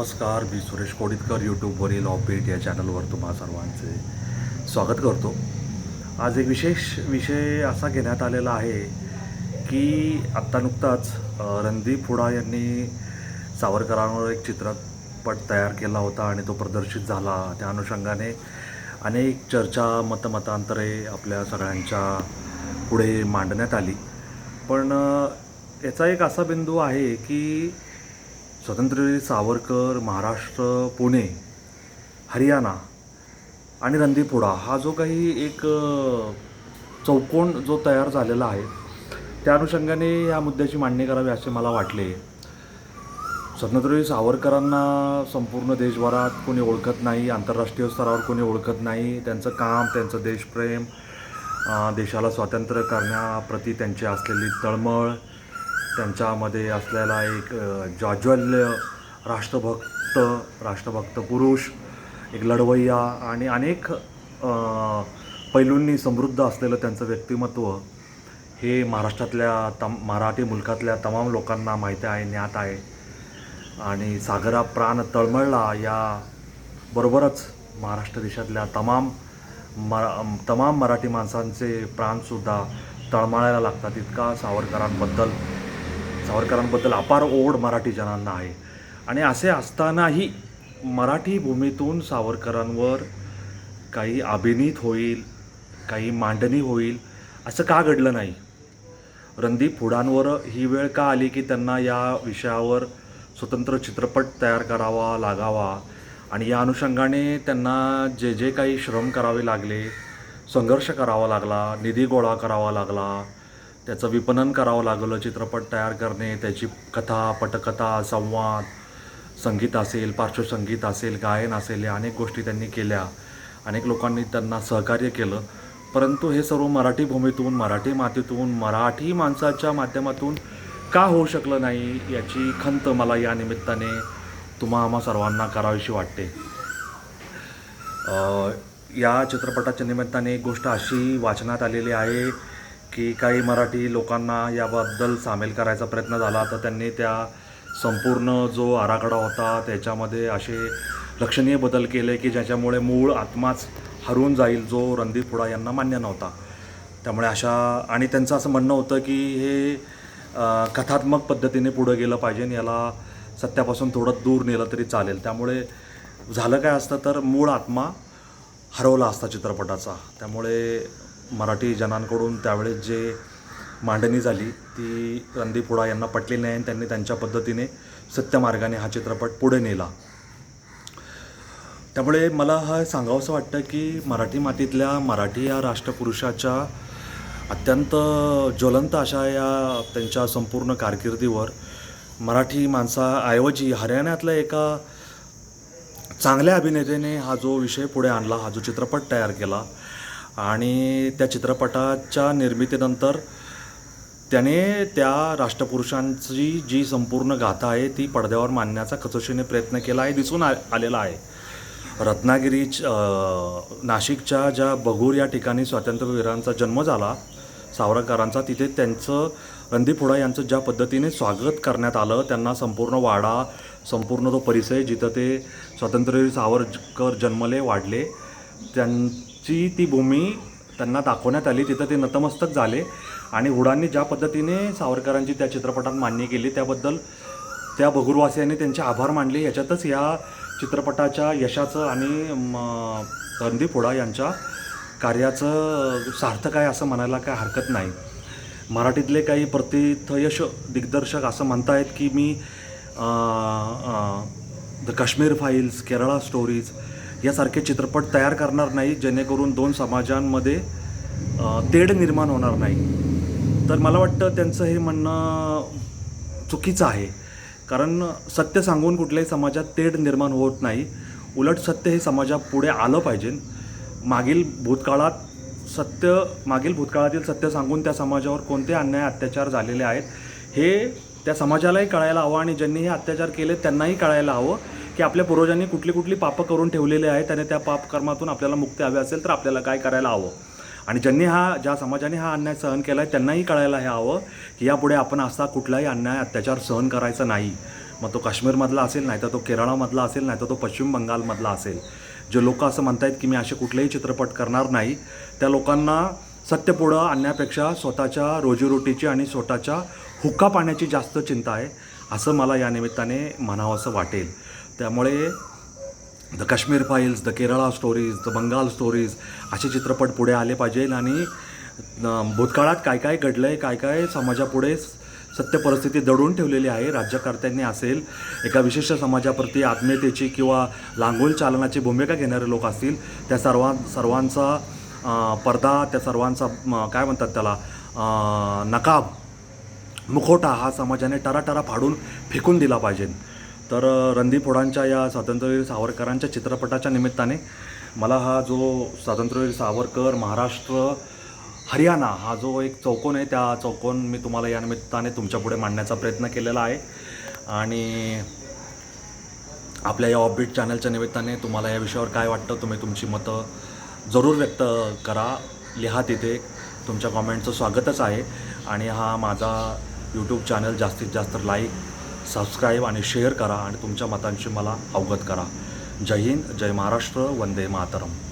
नमस्कार मी सुरेश कोडितकर यूट्यूबवरील ऑपीट या चॅनलवर तुम्हा सर्वांचे स्वागत करतो. आज एक विशेष विषय असा घेण्यात आलेला आहे की आत्ता नुकताच रणदीप हुडा यांनी सावरकरांवर एक चित्रपट तयार केला होता आणि तो प्रदर्शित झाला. त्या अनुषंगाने अनेक चर्चा मतमतांतरे आपल्या सगळ्यांच्या पुढे मांडण्यात आली. पण याचा एक असा बिंदू आहे की स्वातंत्र्यवीर सावरकर महाराष्ट्र पुणे हरियाणा आणि रणदीप हा जो काही एक चौकोन जो तयार झालेला आहे त्या अनुषंगाने या मुद्द्याची मांडणी करावी असे मला वाटले. स्वातंत्र्यवीर सावरकरांना संपूर्ण देशभरात कोणी ओळखत नाही आंतरराष्ट्रीय स्तरावर कोणी ओळखत नाही त्यांचं काम त्यांचं देशप्रेम देशाला स्वातंत्र्य करण्याप्रती त्यांची असलेली तळमळ त्यांच्यामध्ये असलेला एक ज्वाज्वल्य राष्ट्रभक्त राष्ट्रभक्त पुरुष एक लढवय्या आणि अनेक पैलूंनी समृद्ध असलेलं त्यांचं व्यक्तिमत्व हे महाराष्ट्रातल्या तम मराठी मुलखातल्या तमाम लोकांना माहिती आहे ज्ञात आहे. आणि सागरा प्राण तळमळला या बरोबरच महाराष्ट्र देशातल्या तमाम मरा तमाम मराठी माणसांचे प्राणसुद्धा तळमळायला लागतात. इतका सावरकरांबद्दल सावरकरांबद्दल अपार ओढ मराठी जनांना आहे. आणि असे असतानाही मराठी भूमीतून सावरकरांवर काही अभिनीत होईल काही मांडणी होईल असं का घडलं नाही? रणदीप हुडांवर ही वेळ का आली की त्यांना या विषयावर स्वतंत्र चित्रपट तयार करावा लागावा? आणि या अनुषंगाने त्यांना जे जे काही श्रम करावे लागले संघर्ष करावा लागला निधी गोळा करावा लागला त्याचं विपणन करावं लागलं चित्रपट तयार करणे त्याची कथा पटकथा संवाद संगीत असेल पार्श्वसंगीत असेल गायन असेल या अनेक गोष्टी त्यांनी केल्या. अनेक लोकांनी त्यांना सहकार्य केलं. परंतु हे सर्व मराठी भूमीतून मराठी मातीतून मराठी माणसाच्या माध्यमातून का होऊ शकलं नाही याची खंत मला या निमित्ताने तुम्हा आम्हा सर्वांना करावीशी वाटते. या चित्रपटाच्या निमित्ताने एक गोष्ट अशी वाचनात आलेली आहे की काही मराठी लोकांना याबद्दल सामील करायचा प्रयत्न झाला तर त्यांनी त्या संपूर्ण जो आराखडा होता त्याच्यामध्ये असे लक्षणीय बदल केले की ज्याच्यामुळे मूळ आत्माच हरवून जाईल जो रणदीप हुडा यांना मान्य नव्हता. त्यामुळे अशा आणि त्यांचं असं म्हणणं होतं की हे कथात्मक पद्धतीने पुढं गेलं पाहिजे आणि याला सत्यापासून थोडं दूर नेलं तरी चालेल. त्यामुळे झालं काय असतं तर मूळ आत्मा हरवला असता चित्रपटाचा. त्यामुळे मराठी जनांकडून त्यावेळेस जे मांडणी झाली ती रणदीप हुडा यांना पटली नाही आणि त्यांनी त्यांच्या पद्धतीने सत्यमार्गाने हा चित्रपट पुढे नेला. त्यामुळे मला हा सांगावंसं वाटतं की मराठी मातीतल्या मराठी या राष्ट्रपुरुषाच्या अत्यंत ज्वलंत अशा या त्यांच्या संपूर्ण कारकिर्दीवर मराठी माणसाऐवजी हरियाणातल्या एका चांगल्या अभिनेत्याने हा जो विषय पुढे आणला हा जो चित्रपट तयार केला आणि त्या चित्रपटाच्या निर्मितीनंतर त्याने त्या राष्ट्रपुरुषांची जी संपूर्ण गाथा आहे ती पडद्यावर मांडण्याचा कचोशीने प्रयत्न केला आहे दिसून आ आलेला आहे. रत्नागिरी नाशिकच्या ज्या बगूर या ठिकाणी स्वातंत्र्यवीरांचा जन्म झाला सावरकरांचा तिथे त्यांचं रणदीप यांचं ज्या पद्धतीने स्वागत करण्यात आलं त्यांना संपूर्ण वाडा संपूर्ण तो परिसर जिथं ते स्वातंत्र्यवीर सावरकर जन्मले वाढले त्यां त्यांची ती भूमी त्यांना दाखवण्यात आली तिथं ते नतमस्तक झाले आणि हुडांनी ज्या पद्धतीने सावरकरांची त्या चित्रपटात मान्य केली त्याबद्दल त्या भगुरवासियांनी त्यांचे आभार मानले. याच्यातच या चित्रपटाच्या यशाचं आणि म, रणदीप हुडा यांच्या कार्याचं सार्थक आहे असं म्हणायला काय हरकत नाही. मराठीतले काही प्रतिथयश दिग्दर्शक असं म्हणतायत की मी the Kashmir files Kerala stories यासारखे चित्रपट तयार करणार नाही जेणेकरून दोन समाजांमध्ये तेढ निर्माण होणार नाही. तर मला वाटतं त्यांचं हे म्हणणं चुकीचं आहे. कारण सत्य सांगून कुठल्याही समाजात तेढ निर्माण होत नाही. उलट सत्य हे समाजापुढे आलं पाहिजे. मागील भूतकाळात सत्य मागील भूतकाळातील सत्य सांगून त्या समाजावर कोणते अन्याय अत्याचार झालेले आहेत हे त्या समाजालाही कळायला हवं आणि ज्यांनी हे अत्याचार केले त्यांनाही कळायला हवं. की आपल्या पूर्वजांनी कुठली कुठली पापं करून ठेवलेले आहेत आणि त्या पापकर्मातून आपल्याला मुक्ती हवी असेल तर आपल्याला काय करायला हवं? आणि ज्यांनी हा ज्या समाजाने हा अन्याय सहन केला आहे त्यांनाही कळायला हे हवं की यापुढे आपण असा कुठलाही अन्याय अत्याचार सहन करायचा नाही. मग तो काश्मीरमधला असेल नाही तर तो केरळामधला असेल नाही तर तो पश्चिम बंगालमधला असेल. जे लोक असं म्हणतायत की मी असे कुठलेही चित्रपट करणार नाही त्या लोकांना सत्य पुढं आणण्यापेक्षा स्वतःच्या रोजीरोटीची आणि स्वतःच्या हुक्का पाण्याची जास्त चिंता आहे असं मला या निमित्ताने म्हणावंसं वाटेल. त्यामुळे the Kashmir files the Kerala stories the Bengal stories असे चित्रपट पुढे आले पाहिजेल आणि भूतकाळात काय काय घडलं आहे काय काय समाजापुढे सत्य परिस्थिती दडून ठेवलेली आहे राज्यकर्त्यांनी असेल एका विशिष्ट समाजाप्रती आत्मीयतेची किंवा लांगोल चालनाची भूमिका घेणारे लोक असतील त्या सर्वां सर्वांचा पडदा त्या सर्वांचा काय म्हणतात त्याला नकाब मुखोटा हा समाजाने टराटरा फाडून फेकून दिला पाहिजे. तर रणदीप फोडांच्या या स्वातंत्र्यवीर सावरकरांच्या चित्रपटाच्या निमित्ताने मला हा जो स्वातंत्र्यवीर सावरकर महाराष्ट्र हरियाणा हा जो एक चौकोन आहे त्या चौकोन मी तुम्हाला या निमित्ताने तुमच्यापुढे मांडण्याचा प्रयत्न केलेला आहे. आणि आपल्या या ऑफबीट चॅनलच्या निमित्ताने तुम्हाला या विषयावर काय वाटतं तुम्ही तुमची मतं जरूर व्यक्त करा. लिहा तिथे. तुमच्या कॉमेंटचं स्वागतच आहे. आणि हा माझा यूट्यूब चॅनल जास्तीत जास्त लाईक सबस्क्राईब आणि शेअर करा आणि तुमच्या मतांशी मला अवगत करा. जय हिंद जय महाराष्ट्र वंदे मातरम.